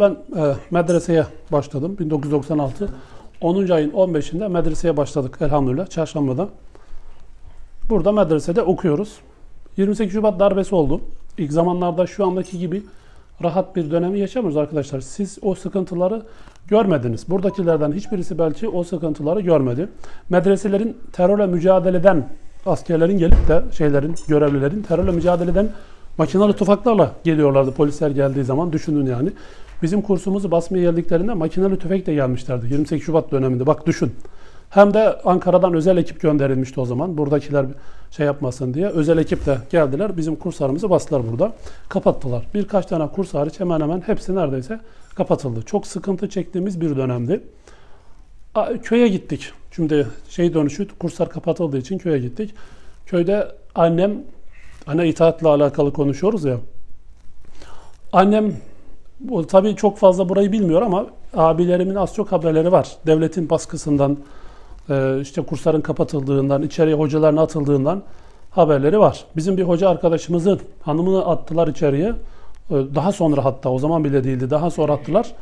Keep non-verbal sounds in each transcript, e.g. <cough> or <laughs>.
Ben e, medreseye başladım 1996. 10. ayın 15'inde medreseye başladık elhamdülillah çarşambada. Burada medresede okuyoruz. 28 Şubat darbesi oldu. İlk zamanlarda şu andaki gibi rahat bir dönemi yaşamıyoruz arkadaşlar. Siz o sıkıntıları görmediniz. Buradakilerden hiçbirisi belki o sıkıntıları görmedi. Medreselerin terörle mücadeleden askerlerin gelip de şeylerin, görevlilerin terörle mücadeleden makinalı tufaklarla geliyorlardı polisler geldiği zaman düşünün yani. Bizim kursumuzu basmaya geldiklerinde makinalı tüfek de gelmişlerdi 28 Şubat döneminde. Bak düşün. Hem de Ankara'dan özel ekip gönderilmişti o zaman. Buradakiler şey yapmasın diye. Özel ekip de geldiler. Bizim kurslarımızı bastılar burada. Kapattılar. Birkaç tane kurs hariç hemen hemen hepsi neredeyse kapatıldı. Çok sıkıntı çektiğimiz bir dönemdi. Köye gittik. Şimdi şey dönüşü kurslar kapatıldığı için köye gittik. Köyde annem ana itaatle alakalı konuşuyoruz ya. Annem o, tabii çok fazla burayı bilmiyor ama abilerimin az çok haberleri var. Devletin baskısından, e, işte kursların kapatıldığından, içeriye hocaların atıldığından haberleri var. Bizim bir hoca arkadaşımızın hanımını attılar içeriye. E, Daha sonra hatta o zaman bile değildi. Daha sonra attılar.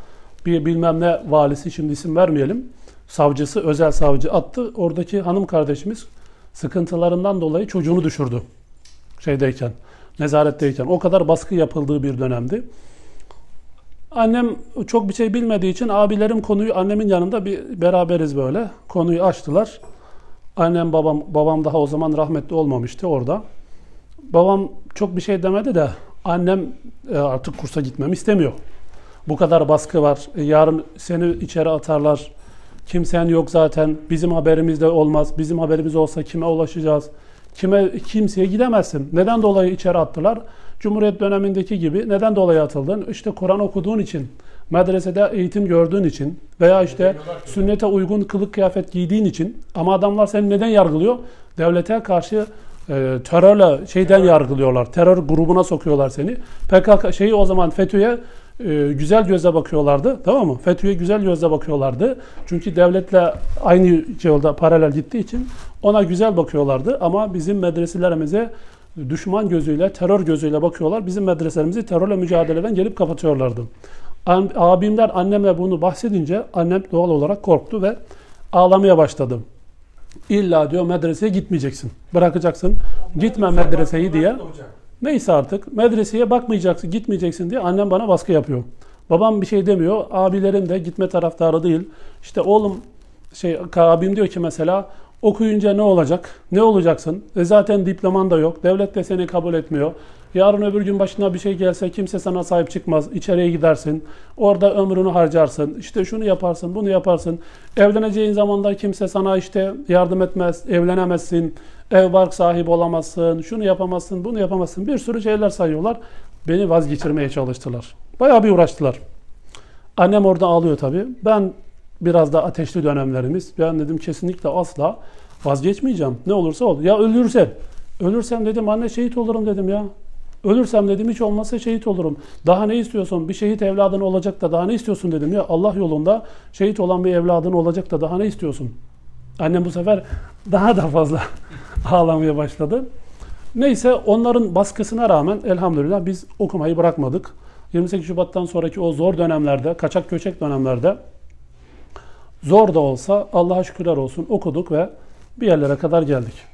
Bir bilmem ne valisi şimdi isim vermeyelim. Savcısı, özel savcı attı. Oradaki hanım kardeşimiz sıkıntılarından dolayı çocuğunu düşürdü. Şeydeyken, nezaretteyken. O kadar baskı yapıldığı bir dönemdi. Annem çok bir şey bilmediği için abilerim konuyu annemin yanında bir beraberiz böyle. Konuyu açtılar. Annem babam babam daha o zaman rahmetli olmamıştı orada. Babam çok bir şey demedi de annem e, artık kursa gitmemi istemiyor. Bu kadar baskı var. E, Yarın seni içeri atarlar. Kimsen yok zaten. Bizim haberimiz de olmaz. Bizim haberimiz olsa kime ulaşacağız? Kime kimseye gidemezsin. Neden dolayı içeri attılar? Cumhuriyet dönemindeki gibi neden dolayı atıldın? İşte Kur'an okuduğun için, medresede eğitim gördüğün için veya işte sünnete uygun kılık kıyafet giydiğin için ama adamlar seni neden yargılıyor? Devlete karşı e, terörle şeyden yargılıyorlar. Terör grubuna sokuyorlar seni. PKK şeyi o zaman FETÖ'ye e, güzel gözle bakıyorlardı. Tamam mı? FETÖ'ye güzel gözle bakıyorlardı. Çünkü devletle aynı yolda paralel gittiği için ona güzel bakıyorlardı. Ama bizim medreselerimize düşman gözüyle, terör gözüyle bakıyorlar. Bizim medreselerimizi terörle mücadeleden gelip kapatıyorlardı. Abimler anneme bunu bahsedince annem doğal olarak korktu ve ağlamaya başladı. İlla diyor medreseye gitmeyeceksin. Bırakacaksın. Gitme medreseyi diye. Neyse artık medreseye bakmayacaksın, gitmeyeceksin diye annem bana baskı yapıyor. Babam bir şey demiyor. Abilerim de gitme taraftarı değil. İşte oğlum şey abim diyor ki mesela okuyunca ne olacak? Ne olacaksın? E zaten diploman da yok. Devlet de seni kabul etmiyor. Yarın öbür gün başına bir şey gelse kimse sana sahip çıkmaz. İçeriye gidersin. Orada ömrünü harcarsın. İşte şunu yaparsın, bunu yaparsın. Evleneceğin zaman da kimse sana işte yardım etmez, evlenemezsin. Ev bark sahibi olamazsın. Şunu yapamazsın, bunu yapamazsın. Bir sürü şeyler sayıyorlar. Beni vazgeçirmeye çalıştılar. Bayağı bir uğraştılar. Annem orada ağlıyor tabii. Ben biraz da ateşli dönemlerimiz. Ben dedim kesinlikle asla vazgeçmeyeceğim. Ne olursa olur. Ya ölürsem. Ölürsem dedim anne şehit olurum dedim ya. Ölürsem dedim hiç olmazsa şehit olurum. Daha ne istiyorsun? Bir şehit evladın olacak da daha ne istiyorsun dedim ya. Allah yolunda şehit olan bir evladın olacak da daha ne istiyorsun? Annem bu sefer daha da fazla <laughs> ağlamaya başladı. Neyse onların baskısına rağmen elhamdülillah biz okumayı bırakmadık. 28 Şubat'tan sonraki o zor dönemlerde, kaçak göçek dönemlerde zor da olsa Allah'a şükürler olsun okuduk ve bir yerlere kadar geldik.